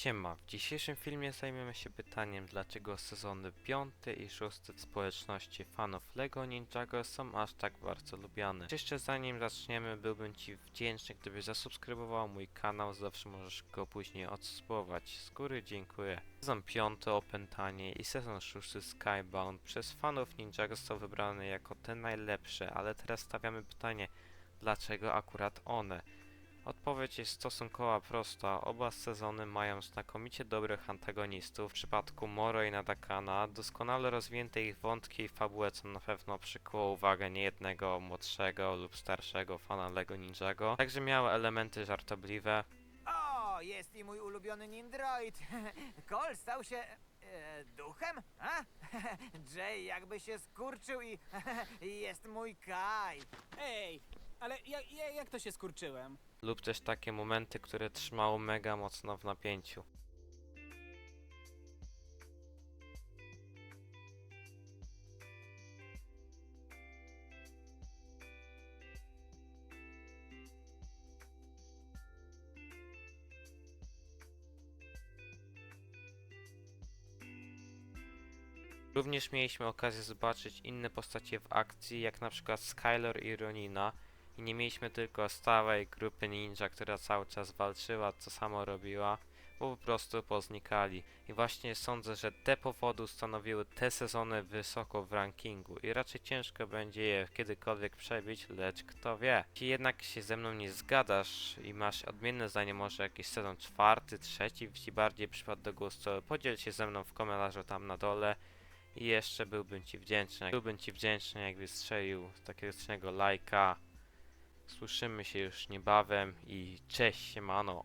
Siema, w dzisiejszym filmie zajmiemy się pytaniem, dlaczego sezony 5 i 6 w społeczności fanów LEGO Ninjago są aż tak bardzo lubiane. Jeszcze zanim zaczniemy, byłbym Ci wdzięczny, gdybyś zasubskrybował mój kanał, zawsze możesz go później odsubować. Z góry dziękuję. Sezon 5 Opętanie i sezon 6 Skybound przez fanów Ninjago został wybrany jako te najlepsze, ale teraz stawiamy pytanie, dlaczego akurat one? Odpowiedź jest stosunkowo prosta. Oba sezony mają znakomicie dobrych antagonistów. W przypadku Moro i Nadakana doskonale rozwinięte ich wątki i fabułę, co na pewno przykuło uwagę niejednego młodszego lub starszego fana Lego Ninjago. Także miały elementy żartobliwe. O, jest i mój ulubiony Nindroid. Cole stał się e, duchem? A? Jay jakby się skurczył i jest mój Kai. Ej, ale ja, ja, jak to się skurczyłem? Lub też takie momenty, które trzymało mega mocno w napięciu. Również mieliśmy okazję zobaczyć inne postacie w akcji, jak na przykład Skylar i Ronina. I nie mieliśmy tylko stałej grupy ninja, która cały czas walczyła, co samo robiła, bo po prostu poznikali. I właśnie sądzę, że te powody stanowiły te sezony wysoko w rankingu i raczej ciężko będzie je kiedykolwiek przebić, lecz kto wie. Jeśli jednak się ze mną nie zgadasz i masz odmienne zdanie, może jakiś sezon czwarty, trzeci ci bardziej przypadł do gustu, podziel się ze mną w komentarzu tam na dole. I jeszcze byłbym Ci wdzięczny, byłbym Ci wdzięczny jakbyś strzelił takiego licznego lajka. Słyszymy się już niebawem i cześć siemano.